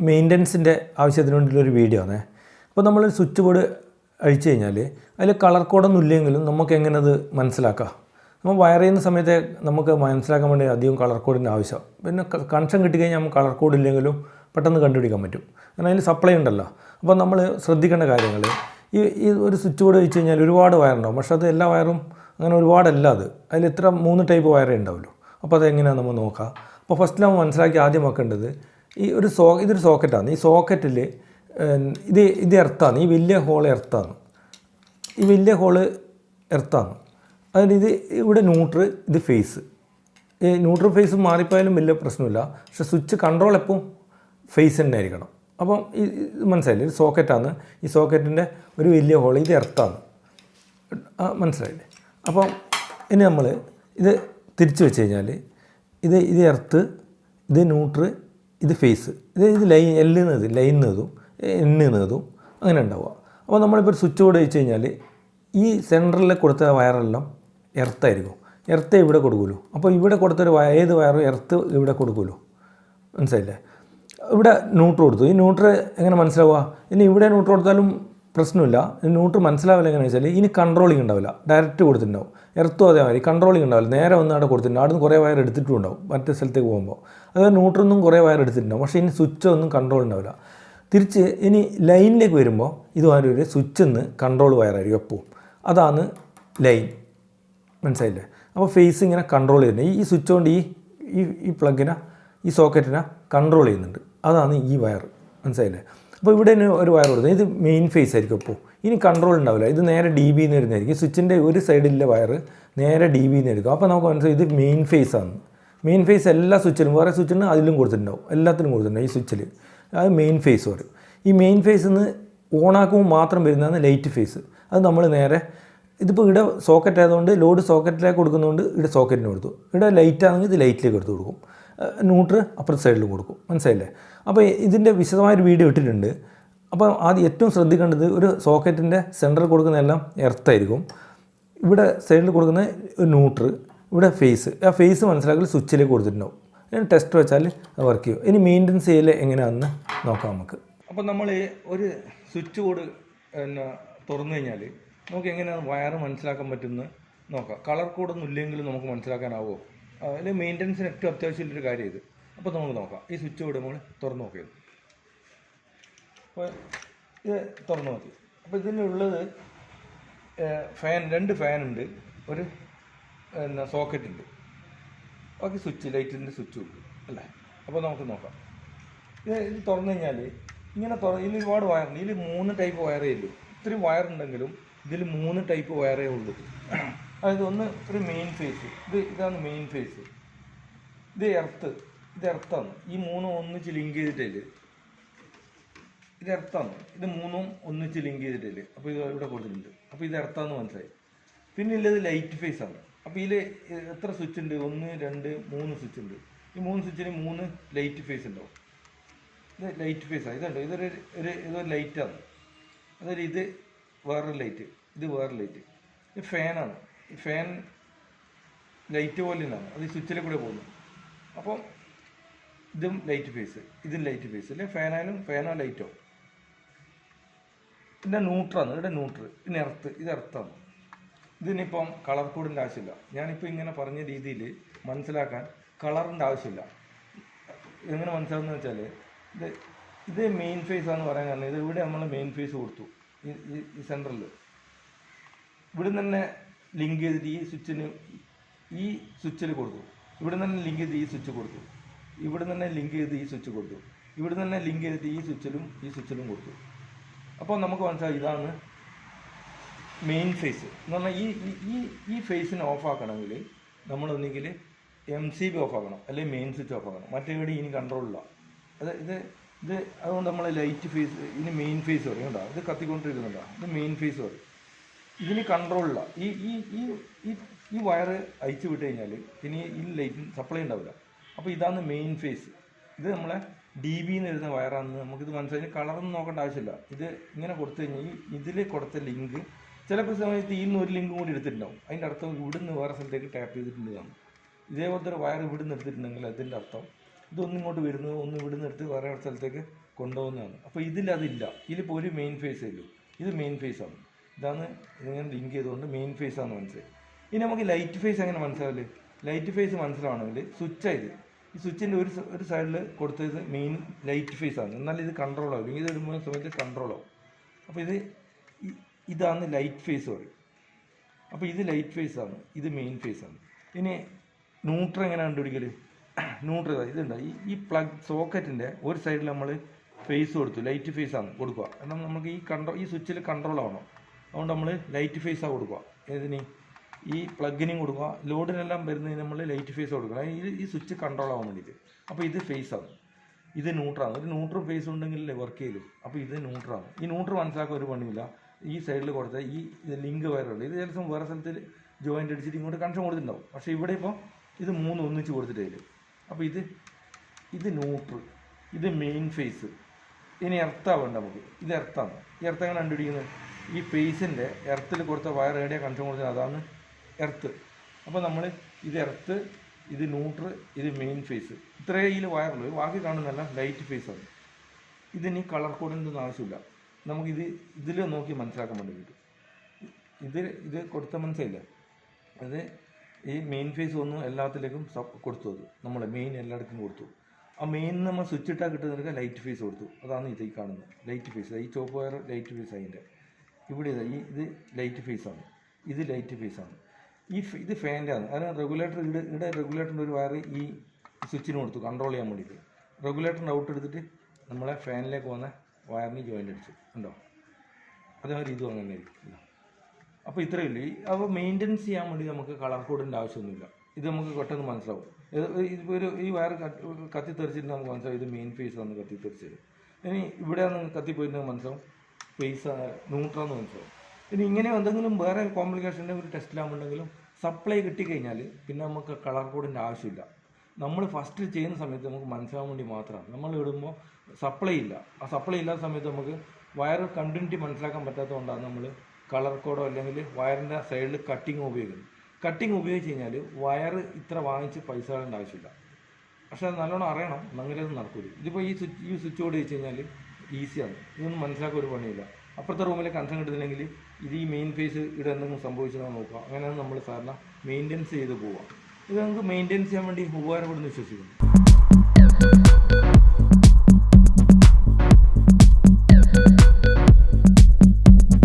മെയിന്റനൻസിന്റെ ആവശ്യത്തിന് വേണ്ടിയിട്ടുള്ളൊരു വീഡിയോ ആണേ. അപ്പോൾ നമ്മൾ സ്വിച്ച് ബോർഡ് അഴിച്ചു കഴിഞ്ഞാൽ അതിൽ കളർ കോഡൊന്നും ഇല്ലെങ്കിലും നമുക്ക് എങ്ങനെ അത് മനസ്സിലാക്കാം? നമ്മൾ വയർ ചെയ്യുന്ന സമയത്ത് നമുക്ക് മനസ്സിലാക്കാൻ വേണ്ടി അധികം കളർ കോഡിന്റെ ആവശ്യം. പിന്നെ കണക്ഷൻ കിട്ടിക്കഴിഞ്ഞാൽ നമുക്ക് കളർ കോഡ് ഇല്ലെങ്കിലും പെട്ടെന്ന് കണ്ടുപിടിക്കാൻ പറ്റും. കാരണം അതിൽ സപ്ലൈ ഉണ്ടല്ലോ. അപ്പോൾ നമ്മൾ ശ്രദ്ധിക്കേണ്ട കാര്യങ്ങൾ ഈ ഈ ഒരു സ്വിച്ച് ബോർഡ് വെച്ച് കഴിഞ്ഞാൽ ഒരുപാട് വയറുണ്ടാവും. പക്ഷേ അത് എല്ലാ വയറും അങ്ങനെ ഒരുപാടല്ല അത്. അതിൽ ഇത്ര മൂന്ന് ടൈപ്പ് വയറേ ഉണ്ടാവുള്ളൂ. അപ്പോൾ അതെങ്ങനെയാണ് നമ്മൾ നോക്കാം? അപ്പോൾ ഫസ്റ്റ് നമ്മൾ മനസ്സിലാക്കി ആദ്യം വെക്കേണ്ടത് ഈ ഒരു സോ ഇതൊരു സോക്കറ്റാണ്. ഈ സോക്കറ്റിൽ ഇത് ഇത് എർത്താണ്. ഈ വലിയ ഹോൾ എർത്താണ്. ഈ വലിയ ഹോൾ എർത്താണ്. അതിന് ഇത് ഇവിടെ ന്യൂട്ര് ഇത് ഫേസ്. ഈ ന്യൂട്രൽ ഫേസ് മാറിപ്പോയാലും വലിയ പ്രശ്നമില്ല. പക്ഷെ സ്വിച്ച് കൺട്രോൾ എപ്പോൾ ഫേസ് തന്നെ ആയിരിക്കണം. അപ്പം ഈ മനസ്സിലായില്ലേ? ഒരു സോക്കറ്റാണ്. ഈ സോക്കറ്റിന്റെ ഒരു വലിയ ഹോൾ ഇത് എർത്താണ്. മനസ്സിലായില്ലേ? അപ്പം ഇനി നമ്മൾ ഇത് തിരിച്ചു വെച്ച് കഴിഞ്ഞാൽ ഇത് ഇത് എർത്ത് ഇത് ന്യൂട്ര് ഇത് ഫേസ് ഇത് ഇത് ലൈൻ എല്ല് നേതും ലൈൻ നേതും എണ്ണ് നേതും അങ്ങനെ ഉണ്ടാവുക. അപ്പോൾ നമ്മളിപ്പോൾ ഒരു സ്വിച്ച് ബോർഡ് വെച്ച് കഴിഞ്ഞാൽ ഈ സെന്ററിൽ കൊടുത്ത വയറെല്ലാം എർത്തായിരിക്കും എർത്ത് ഇവിടെ കൊടുക്കുമല്ലോ അപ്പോൾ ഇവിടെ കൊടുത്തൊരു വയ ഏത് വയറും എർത്ത് ഇവിടെ കൊടുക്കുമല്ലോ മനസ്സിലായില്ലേ? ഇവിടെ ന്യൂട്രൽ കൊടുത്തു. ഈ ന്യൂട്രൽ എങ്ങനെ മനസ്സിലാവുക? ഇനി ഇവിടെ ന്യൂട്രൽ കൊടുത്താലും പ്രശ്നമില്ല. ന്യൂട്രൽ ന്യൂട്ര് മനസ്സിലാവില്ല എങ്ങനെയാണെന്ന് വെച്ചാൽ ഇനി കൺട്രോളിങ് ഉണ്ടാവില്ല. ഡയറക്റ്റ് കൊടുത്തിട്ടുണ്ടാവും. എർത്തും അതേമാതിരി കൺട്രോളിങ് ഉണ്ടാവില്ല. നേരെ ഒന്ന് അവിടെ കൊടുത്തിട്ടുണ്ട് അവിടെ നിന്ന് കുറേ വയർ എടുത്തിട്ടും ഉണ്ടാവും മറ്റേ സ്ഥലത്തേക്ക് പോകുമ്പോൾ. അതായത് ന്യൂട്രൊന്നും കുറേ വയർ എടുത്തിട്ടുണ്ടാവും. പക്ഷേ ഇനി സ്വിച്ച് ഒന്നും കൺട്രോൾ ഉണ്ടാവില്ല. തിരിച്ച് ഇനി ലൈനിലേക്ക് വരുമ്പോൾ ഇതുമാതിരി ഒരു സ്വിച്ചിൽ കൺട്രോൾ വയറായിരിക്കും എപ്പോഴും. അതാണ് ലൈൻ മനസ്സിലായില്ലേ? അപ്പോൾ ഫേസ് ഇങ്ങനെ കൺട്രോൾ ചെയ്യുന്നത് ഈ സ്വിച്ച് കൊണ്ട് ഈ ഈ പ്ലഗിനെ ഈ സോക്കറ്റിനെ കൺട്രോൾ ചെയ്യുന്നുണ്ട്. അതാണ് ഈ വയർ മനസ്സിലായില്ലേ? അപ്പോൾ ഇവിടെ ഒരു വയർ കൊടുക്കുന്നത് ഇത് മെയിൻ ഫേസ് ആയിരിക്കും അപ്പോൾ. ഇനി കൺട്രോൾ ഉണ്ടാവില്ല. ഇത് നേരെ ഡി ബി എന്ന് വരുന്നതായിരിക്കും. സ്വിച്ചിന്റെ ഒരു സൈഡിലെ വയർ നേരെ ഡി ബി എന്ന് എടുക്കും. അപ്പോൾ നമുക്ക് മനസ്സിലായി ഇത് മെയിൻ ഫേസ് ആണ്. മെയിൻ ഫേസ് എല്ലാ സ്വിച്ചിലും വേറെ സ്വിച്ചിന് അതിലും കൊടുത്തിട്ടുണ്ടാവും. എല്ലാത്തിനും കൊടുത്തിട്ടുണ്ടാവും ഈ സ്വിച്ചിൽ. അത് മെയിൻ ഫേസ് പറയും. ഈ മെയിൻ ഫേസിൽ നിന്ന് ഓണാക്കുമ്പോൾ മാത്രം വരുന്നതാണ് ലൈറ്റ് ഫേസ് അത് നമ്മൾ നേരെ ഇതിപ്പോൾ ഇവിടെ സോക്കറ്റ് ആയതുകൊണ്ട് ലോഡ് സോക്കറ്റിലേക്ക് കൊടുക്കുന്നതുകൊണ്ട് ഇവിടെ സോക്കറ്റിന് കൊടുത്തു. ഇവിടെ ലൈറ്റ് ആണെങ്കിൽ ഇത് ലൈറ്റിലേക്ക് എടുത്ത് കൊടുക്കും. ന്യൂട്ര് അപ്പുറത്തെ സൈഡിൽ കൊടുക്കും. മനസ്സിലായില്ലേ? അപ്പോൾ ഇതിന്റെ വിശദമായൊരു വീഡിയോ ഇട്ടിട്ടുണ്ട്. അപ്പോൾ ആദ്യം ഏറ്റവും ശ്രദ്ധിക്കേണ്ടത് ഒരു സോക്കറ്റിന്റെ സെന്ററിൽ കൊടുക്കുന്നതെല്ലാം എർത്തായിരിക്കും ഇവിടെ സൈഡിൽ കൊടുക്കുന്ന ന്യൂട്രൽ ന്യൂട്ര് ഇവിടെ ഫേസ്. ആ ഫേസ് മനസ്സിലാക്കി സ്വിച്ചിലേക്ക് കൊടുത്തിട്ടുണ്ടാവും. ഇനി ടെസ്റ്റ് വെച്ചാൽ വർക്ക് ചെയ്യും. ഇനി മെയിന്റനൻസ് ചെയ്യൽ എങ്ങനെയാണെന്ന് നോക്കാം നമുക്ക്. അപ്പോൾ നമ്മൾ ഒരു സ്വിച്ച് ബോർഡ് പിന്നെ തുറന്നു കഴിഞ്ഞാൽ നമുക്ക് എങ്ങനെയാണ് വയർ മനസ്സിലാക്കാൻ പറ്റുമെന്ന് നോക്കാം. കളർ കോഡൊന്നും ഇല്ലെങ്കിലും നമുക്ക് മനസ്സിലാക്കാനാവുമോ? അതിൽ മെയിന്റനൻസിന് ഏറ്റവും അത്യാവശ്യമുള്ളൊരു കാര്യം ഇത്. അപ്പോൾ നമുക്ക് നോക്കാം. ഈ സ്വിച്ച് വിടുമ്പോൾ തുറന്നു നോക്കിയത്. അപ്പോൾ ഇത് തുറന്നു നോക്കി. അപ്പോൾ ഇതിനുള്ളത് ഫാൻ രണ്ട് ഫാനുണ്ട് ഒരു എന്നാ സോക്കറ്റ് ഉണ്ട്. ബാക്കി സ്വിച്ച് ലൈറ്റിന്റെ സ്വിച്ച് ഉണ്ട് അല്ലേ? അപ്പോൾ നമുക്ക് നോക്കാം. ഇത് ഇത് തുറന്നു കഴിഞ്ഞാൽ ഇങ്ങനെ തുറ ഇതിൽ ഒരുപാട് വയറുണ്ട് ഇതിൽ മൂന്ന് ടൈപ്പ് വയറേ ഉള്ളൂ. ഇത്രയും വയറുണ്ടെങ്കിലും ഇതിൽ മൂന്ന് ടൈപ്പ് വയറേ ഉള്ളൂ. അതായത് ഒന്ന് ഒരു മെയിൻ ഫേസ് ഇത് ഇതാണ് മെയിൻ ഫേസ് ഇത് എർത്ത് ഇത് എർത്താണ് ഈ മൂന്നും ഒന്നിച്ച് ലിങ്ക് ചെയ്തിട്ടില്ല ഇത് എർത്താണ് ഇത് മൂന്നും ഒന്നിച്ച് ലിങ്ക് ചെയ്തിട്ടില്ല അപ്പോൾ ഇത് ഇവിടെ കൊടുത്തിട്ടുണ്ട്. അപ്പോൾ ഇത് എർത്താന്ന് മനസ്സിലായി. പിന്നെ ഉള്ളത് ലൈറ്റ് ഫേസ് ആണ്. അപ്പോൾ ഇതിൽ എത്ര സ്വിച്ച് ഉണ്ട്? ഒന്ന് രണ്ട് മൂന്ന് സ്വിച്ച് ഉണ്ട്. ഈ മൂന്ന് സ്വിച്ചിന് മൂന്ന് ലൈറ്റ് ഫേസ് ഉണ്ടാവും. ഇത് ലൈറ്റ് ഫേസാണ് ഇതുണ്ട്. ഇതൊരു ഒരു ഇതൊരു ലൈറ്റാണ് അതായത് ഇത് വേറൊരു ലൈറ്റ് ഇത് വേറൊരു ലൈറ്റ് ഇത് ഫാനാണ് ഫാൻ ലൈറ്റ് പോലെ തന്നെയാണ് അത് സ്വിച്ചിലെ കൂടെ പോകുന്നു. അപ്പം ഇതും ലൈറ്റ് ഫേസ്. ഇതും ലൈറ്റ് ഫേസ്. അല്ലെ? ഫാനായാലും ഫാനോ ലൈറ്റോ? പിന്നെ ന്യൂട്രാണ് ഇവിടെ ന്യൂട്രൽ. പിന്നെ എർത്ത്. ഇത് എർത്താണ്. ഇതിനിപ്പം കളർ കോഡിന്റെ ആവശ്യമില്ല. ഞാനിപ്പോൾ ഇങ്ങനെ പറഞ്ഞ രീതിയിൽ മനസ്സിലാക്കാൻ കളറിന്റെ ആവശ്യമില്ല. എങ്ങനെ മനസ്സിലാവുന്ന വെച്ചാൽ ഇത് ഇത് മെയിൻ ഫേസ് ആണെന്ന് പറയാൻ കാരണം ഇത് ഇവിടെ നമ്മൾ മെയിൻ ഫേസ് കൊടുത്തു. ഈ സെന്ററിൽ ഇവിടെ തന്നെ ലിങ്ക് ചെയ്തിട്ട് ഈ സ്വിച്ചിന് ഈ സ്വിച്ചിൽ കൊടുത്തു. ഇവിടെ തന്നെ ലിങ്ക് ചെയ്ത് ഈ സ്വിച്ച് കൊടുത്തു. ഇവിടെ തന്നെ ലിങ്ക് ചെയ്ത് ഈ സ്വിച്ച് കൊടുത്തു. ഇവിടെ തന്നെ ലിങ്ക് ചെയ്തിട്ട് ഈ സ്വിച്ചിലും ഈ സ്വിച്ചിലും കൊടുത്തു. അപ്പോൾ നമുക്ക് മനസ്സിലായി ഇതാണ് മെയിൻ ഫേസ് എന്ന് പറഞ്ഞാൽ ഈ ഈ- ഈ ഫേസിനെ ഓഫാക്കണമെങ്കിൽ നമ്മൾ ഒന്നുകിൽ എം സി ബി ഓഫ് ആക്കണം അല്ലെങ്കിൽ മെയിൻ സ്വിച്ച് ഓഫ് ആക്കണം. മറ്റേവിടെ ഇനി കൺട്രോളില്ല അത് ഇത് ഇത് അതുകൊണ്ട് നമ്മൾ ലൈറ്റ് ഫേസ് ഇനി മെയിൻ ഫേസ് പറയും കേട്ടോ ഇത് കത്തിക്കൊണ്ടിരിക്കുന്നുണ്ടോ? ഇത് മെയിൻ ഫേസ് പറയും ഇതിന് കൺട്രോളില്ല ഈ ഈ ഈ ഈ വയറ് അയച്ചു വിട്ട് കഴിഞ്ഞാൽ ഇനി ഈ ലൈറ്റിന് സപ്ലൈ ഉണ്ടാവില്ല. അപ്പോൾ ഇതാണ് മെയിൻ ഫേസ് ഇത് നമ്മളെ ഡി ബി എന്ന് വരുന്ന വയറാണെന്ന് നമുക്കിത് മനസ്സിലായി. കളറൊന്നും നോക്കേണ്ട ആവശ്യമില്ല. ഇത് ഇങ്ങനെ കൊടുത്തു കഴിഞ്ഞാൽ ഇതിൽ കൊടുത്ത ലിങ്ക് ചിലപ്പോൾ സമയത്ത് ഈ നിന്ന് ഒരു ലിങ്ക് കൂടി എടുത്തിട്ടുണ്ടാവും. അതിന്റെ അർത്ഥം ഇവിടുന്ന് വേറെ സ്ഥലത്തേക്ക് ടാപ്പ് ചെയ്തിട്ടുണ്ട് കാണും ഇതേപോലത്തെ ഒരു വയർ ഇവിടുന്ന് എടുത്തിട്ടുണ്ടെങ്കിൽ അതിന്റെ അർത്ഥം ഇതൊന്നും ഇങ്ങോട്ട് വരുന്നു ഒന്ന് ഇവിടുന്ന് എടുത്ത് വേറെ സ്ഥലത്തേക്ക് കൊണ്ടുപോകുന്നതാണ്. അപ്പോൾ ഇതിലതില്ല ഇതിലിപ്പോൾ ഒരു മെയിൻ ഫേസേ ഉള്ളൂ. ഇത് മെയിൻ ഫേസ് ആണ്. ഇതാണ് ഇതിങ്ങനെ ലിങ്ക് ചെയ്തുകൊണ്ട് മെയിൻ ഫേസ് ആണെന്ന് മനസ്സിലായി. ഇനി നമുക്ക് ലൈറ്റ് ഫേസ് എങ്ങനെ മനസ്സിലാവില്ലേ ലൈറ്റ് ഫേസ് മനസ്സിലാവണമെങ്കിൽ സ്വിച്ചായത് ഈ സ്വിച്ചിന്റെ ഒരു ഒരു സൈഡിൽ കൊടുത്തത് മെയിൻ ലൈറ്റ് ഫേസ് ആണ്. എന്നാൽ ഇത് കൺട്രോൾ ആവും ഇത് ഇടുമ്പോൾ സമയത്ത് കൺട്രോൾ ആവും. അപ്പോൾ ഇത് ഇതാണ് ലൈറ്റ് ഫേസ് പറയും. അപ്പോൾ ഇത് ലൈറ്റ് ഫേസ് ആണ്. ഇത് മെയിൻ ഫേസ് ആണ്. ഇനി ന്യൂട്രൽ എങ്ങനെ കണ്ടുപിടിക്കൽ ന്യൂട്രൽ ഇതുണ്ട് ഈ ഈ പ്ലഗ് സോക്കറ്റിന്റെ ഒരു സൈഡിൽ നമ്മൾ ഫേസ് കൊടുത്തു. ലൈറ്റ് ഫേസ് ആണ് കൊടുക്കുക. കാരണം നമുക്ക് ഈ കൺട്രോൾ ഈ സ്വിച്ചിൽ കൺട്രോൾ ആവണം. അതുകൊണ്ട് നമ്മൾ ലൈറ്റ് ഫേസാണ് കൊടുക്കുക. ഏതിന്? ഈ പ്ലഗിനും കൊടുക്കുക. ലോഡിനെല്ലാം വരുന്നതിന് നമ്മൾ ലൈറ്റ് ഫേസ് കൊടുക്കുക ഇത് ഈ സ്വിച്ച് കൺട്രോൾ ആവാൻ വേണ്ടിയിട്ട്. അപ്പോൾ ഇത് ഫേസ് ആണ്. ഇത് ന്യൂട്രാണ് ഒരു ന്യൂട്രൽ ഫേസ് ഉണ്ടെങ്കിലല്ലേ വർക്ക് ചെയ്തു അപ്പോൾ ഇത് ന്യൂട്രാണ് ഈ ന്യൂട്രൽ മനസ്സിലാക്കാൻ ഒരു പണിയില്ല ഈ സൈഡിൽ കൊടുത്ത ഈ ലിങ്ക് വയറുണ്ട് ഇത് ചിലപ്പം വേറെ സ്ഥലത്ത് ജോയിന്റ് അടിച്ചിട്ട് ഇങ്ങോട്ട് കണക്ഷൻ കൊടുത്തിട്ടുണ്ടാവും. പക്ഷേ ഇവിടെ ഇപ്പോൾ ഇത് മൂന്ന് ഒന്നിച്ച് കൊടുത്തിട്ടില്ല അപ്പോൾ ഇത് ഇത് ന്യൂട്രൽ ഇത് മെയിൻ ഫേസ് ഇനി എർത്താവേണ്ട നമുക്ക്. ഇത് എർത്താണ് ഈ എർത്ത് എങ്ങനെ കണ്ടുപിടിക്കുന്നത്? ഈ ഫേസിന്റെ എർത്തിൽ കൊടുത്ത വയർ ഏടിയ കണക്ഷൻ കൊടുത്തത് അതാണ് എർത്ത് അപ്പോൾ നമ്മൾ ഇത് എർത്ത് ഇത് ന്യൂട്രൽ ഇത് മെയിൻ ഫേസ് ഇത്രയേ ഇതിൽ വയറുള്ളൂ ബാക്കി കാണുന്നതല്ല ലൈറ്റ് ഫേസ് ആണ്. ഇതിന് കളർ കോഡിന്റെ ആവശ്യമില്ല. നമുക്കിത് ഇതിൽ നോക്കി മനസ്സിലാക്കാൻ വേണ്ടി കിട്ടും ഇത് ഇത് കൊടുത്ത മനസ്സിലായില്ല? അത് ഈ മെയിൻ ഫേസ് ഒന്നും എല്ലാത്തിലേക്കും കൊടുത്തു അത്. നമ്മൾ മെയിൻ എല്ലായിടത്തും കൊടുത്തു. ആ മെയിൻ നമ്മൾ സ്വിച്ച് ഇട്ടാൽ കിട്ടുന്നവർക്ക് ലൈറ്റ് ഫേസ് കൊടുത്തു. അതാണ് ഇത് ഈ കാണുന്നത്. ലൈറ്റ് ഫേസ് ഈ ചോപ്പ് വയർ ലൈറ്റ് ഫേസ് അതിന്റെ ഇവിടെ ഇതാ ഈ ഇത് ലൈറ്റ് ഫേസ് ആണ്. ഇത് ലൈറ്റ് ഫേസ് ആണ്. ഈ ഇത് ഫാന്റെ ആണ്. അതിന് റെഗുലേറ്റർ ഇവിടെ ഇവിടെ റെഗുലേറ്ററിന്റെ ഒരു വയർ ഈ സ്വിച്ചിന് കൊടുത്തു. കൺട്രോൾ ചെയ്യാൻ വേണ്ടിയിട്ട്. റെഗുലേറ്ററിന്റെ ഔട്ട് എടുത്തിട്ട് നമ്മളെ ഫാനിലേക്ക് വന്ന വയറിന് ജോയിന്റ് അടിച്ചു. ഉണ്ടോ അതേമാതിരി ഇതും അങ്ങനെ ആയിരിക്കും. അപ്പോൾ ഇത്രയേ ഉള്ളൂ. അപ്പോൾ മെയിന്റനൻസ് ചെയ്യാൻ വേണ്ടി നമുക്ക് കളർ കോഡിന്റെ ആവശ്യമൊന്നുമില്ല. ഇത് നമുക്ക് പെട്ടെന്ന് മനസ്സിലാവും. ഇത് ഇതിപ്പോൾ ഒരു ഈ വയർ കത്തി തെറിച്ചിട്ട് നമുക്ക് മനസ്സിലാവും. ഇത് മെയിൻ ഫേസ് ആണ് കത്തി തെറിച്ചത് ഇനി ഇവിടെ നിന്ന് കത്തിപ്പോയിട്ട് മനസ്സിലാവും. ഫേസ് ന്യൂട്രാന്ന് മനസ്സിലാവും ഇനി ഇങ്ങനെ എന്തെങ്കിലും വേറെ കോംപ്ലിക്കേഷന്റെ ഒരു ടെസ്റ്റിലാകുമ്പോണ്ടെങ്കിലും സപ്ലൈ കിട്ടിക്കഴിഞ്ഞാൽ പിന്നെ നമുക്ക് കളർ കോഡിന്റെ ആവശ്യമില്ല. നമ്മൾ ഫസ്റ്റ് ചെയ്യുന്ന സമയത്ത് നമുക്ക് മനസ്സിലാവാൻ വേണ്ടി മാത്രമാണ്. നമ്മൾ ഇടുമ്പോൾ സപ്ലൈ ഇല്ല. ആ സപ്ലൈ ഇല്ലാത്ത സമയത്ത് നമുക്ക് വയർ കണ്ടിന്യൂറ്റി മനസ്സിലാക്കാൻ പറ്റാത്തതുകൊണ്ടാണ് നമ്മൾ കളർ കോഡോ അല്ലെങ്കിൽ വയറിന്റെ സൈഡിൽ കട്ടിങ് ഉപയോഗിക്കുന്നത്. കട്ടിങ് ഉപയോഗിച്ച് കഴിഞ്ഞാൽ വയർ ഇത്ര വാങ്ങിച്ച് പൈസ ആവശ്യമില്ല. പക്ഷേ അത് നല്ലോണം അറിയണം. എന്നെങ്കിലേ അത് നടക്കൂല. ഇതിപ്പോൾ ഈ സ്വിച്ച് ഈ സ്വിച്ച് ബോർഡ് വെച്ച് കഴിഞ്ഞാൽ ഈസിയാണ്. ഇതൊന്നും മനസ്സിലാക്കാൻ ഒരു പണിയില്ല. അപ്പുറത്തെ റൂമിലെ കൺസേൺ കിട്ടുന്നില്ലെങ്കിൽ ഇത് ഈ മെയിൻ ഫേസ് ഇവിടെ എന്തെങ്കിലും സംഭവിച്ചതാണ് നോക്കുക. അങ്ങനെയാണ് നമ്മൾ സാധാരണ മെയിന്റെനൻസ് ചെയ്ത് പോവുക. ഇത് നമുക്ക് മെയിന്റെനൻസ് ചെയ്യാൻ വേണ്ടി ഉപകാരപ്പെടുന്നു വിശ്വസിക്കുന്നു.